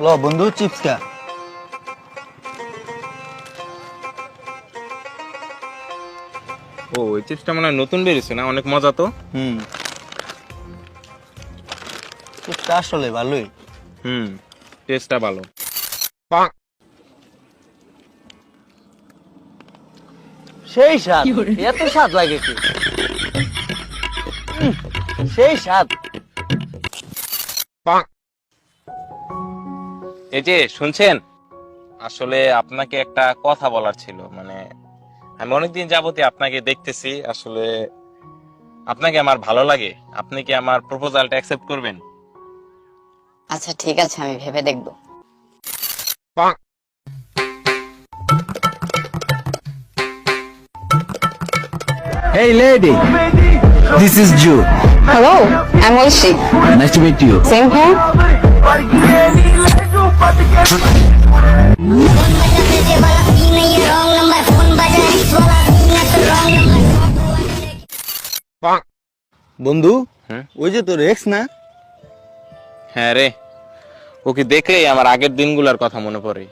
ল বন্ধু চিপস খা ও ওই চিপসটা মনে নতুন বেরিয়েছে না? অনেক মজা তো। হুম। চিপসটা আসলে ভালোই। হুম টেস্টটা ভালো। সেই স্বাদ এত স্বাদ লাগে কি? উম, সেই স্বাদ। এই যে শুনছেন? আসলে আপনাকে একটা কথা বলার ছিল মানে আমি অনেকদিন যাবতই আপনাকে দেখতেছি আসলে আপনাকে আমার ভালো লাগে আপনি কি আমার প্রপোজালটা অ্যাকসেপ্ট করবেন? আচ্ছা ঠিক আছে আমি ভেবে দেখব। Hey lady, this is Joe. Hello I'm Aishi Nice to meet you. Same here. বন্ধু? ওই যে তোর এক্স না হ্যাঁ রে ওকে দেখলেই আমার আগের দিনগুলোর কথা মনে পড়ে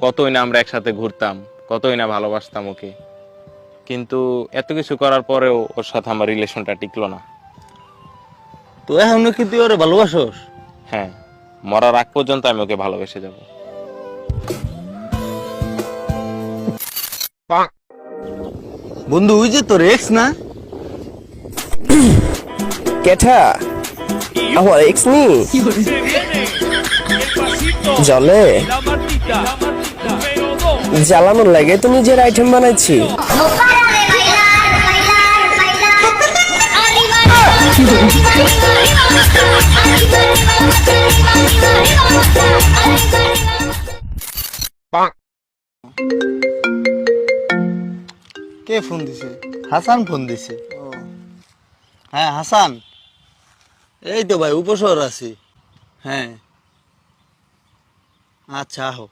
কতই না আমরা একসাথে ঘুরতাম কতই না ভালোবাসতাম ওকে কিন্তু এত কিছু করার পরেও ওর সাথে আমার রিলেশনটা টিকলো না তো এখনও কি তুই ওরে ভালোবাসোস? হ্যাঁ মরার আগ পর্যন্ত আমি ওকে ভালোবেসে যাব। বন্ধু ওই যে তোর এক্স না? কেঠা? আমার এক্স নি? জলে? জ্বালানোর লাগে তো নিজের আইটেম বানাইছি। কে ফোন দিছে? হাসান ফোন দিছে। হ্যাঁ হাসান। এই তো ভাই, উপশহর আছি। হ্যাঁ। আচ্ছা আহো।